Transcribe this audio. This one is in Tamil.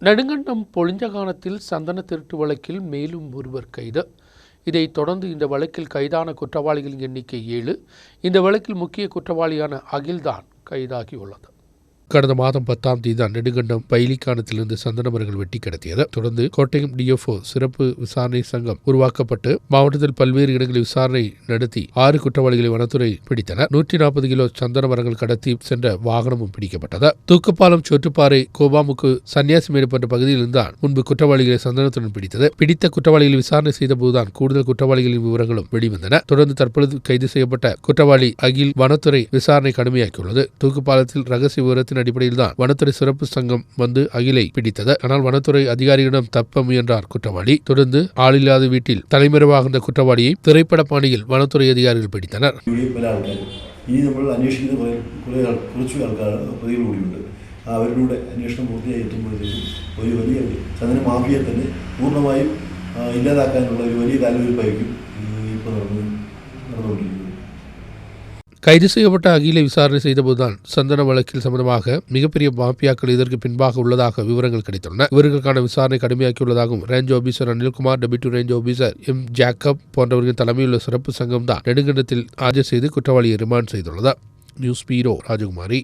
நெடுங்கண்டம் பொழிஞ்ச காலத்தில் சந்தன திருட்டு வழக்கில் மேலும் ஒருவர் கைது. இதைத் தொடர்ந்து இந்த வழக்கில் கைதான குற்றவாளிகளின் எண்ணிக்கை ஏழு. இந்த வழக்கில் முக்கிய குற்றவாளியான அகில்தான் கைதாகியுள்ளது. கடந்த மாதம் பத்தாம் தேதி தான் நெடுங்கண்டம் பயிலிக்கானத்திலிருந்து சந்தனமரங்கள் வெட்டி கடத்தியது. தொடர்ந்து கோட்டயம் டிஎஃப்ஓ சிறப்பு விசாரணை சங்கம் உருவாக்கப்பட்டு மாவட்டத்தில் பல்வேறு இடங்களில் விசாரணை நடத்தி ஆறு குற்றவாளிகளை வனத்துறை பிடித்தனர் நூற்றி நாற்பது கிலோ சந்தன மரங்கள் கடத்தி சென்ற வாகனமும் பிடிக்கப்பட்டது. தூக்குப்பாலம் சொற்றுப்பாறை கோபாமுக்கு சன்னியாசிமேடு போன்ற பகுதியிலிருந்தான் முன்பு குற்றவாளிகளை சந்தனத்துடன் பிடித்தது. பிடித்த குற்றவாளிகளை விசாரணை செய்தபோதுதான் கூடுதல் குற்றவாளிகளின் விவரங்களும் வெளிவந்தன. தொடர்ந்து தற்பொழுது கைது செய்யப்பட்ட குற்றவாளி அகில் வனத்துறை விசாரணை கடுமையாக்கியுள்ளது. தூக்குப்பாலத்தில் ரகசிய விவரத்தின் அதன் அடிப்படையில் தான் வனத்துறை சிறப்பு சங்கம் வந்து அகிலை பிடித்தது ஆனால் வனத்துறை அதிகாரிகளிடம் தப்ப முயன்றார் குற்றவாளி தொடர்ந்து ஆளில்லாத வீட்டில் தலைமறைவாக இருந்த குற்றவாளியை திரைப்பட பாணியில் வனத்துறை அதிகாரிகள் பிடித்தனர் ഇനി നമ്മൾ അന്വേഷിക്കുന്ന കുറേ കുറേ കുറച്ച് ആൾക്കാർ പ്രതികൾ കൂടിയുണ്ട് അവരിലൂടെ അന്വേഷണം പൂർത്തിയായി എത്തുമ്പോഴത്തേക്കും ഒരു വലിയ ചന്ദന മാഫിയെ തന്നെ പൂർണ്ണമായും ഇല്ലാതാക്കാനുള്ള ഒരു വലിയ താല്പര്യമായിരിക്കും ഇപ്പോൾ നടന്നു നടന്നുകൊണ്ടിരിക്കുന്നത് கைது செய்யப்பட்ட அகிலை விசாரணை செய்தபோதுதான் சந்தன வழக்கில் சம்பந்தமாக மிகப்பெரிய மாபியாக்கள் இதற்கு பின்பாக உள்ளதாக விவரங்கள் கிடைத்துள்ளன. இவர்களுக்கான விசாரணை கடுமையாக்கியுள்ளதாகவும் range officer Anilkumar deputy range officer M Jacob போன்றவர்களின் தலைமையுள்ள சிறப்பு சங்கம் தான் நெடுங்கண்டத்தில் ஆஜர் செய்து குற்றவாளியை ரிமாண்ட் செய்துள்ளது. News bureau Rajakumari.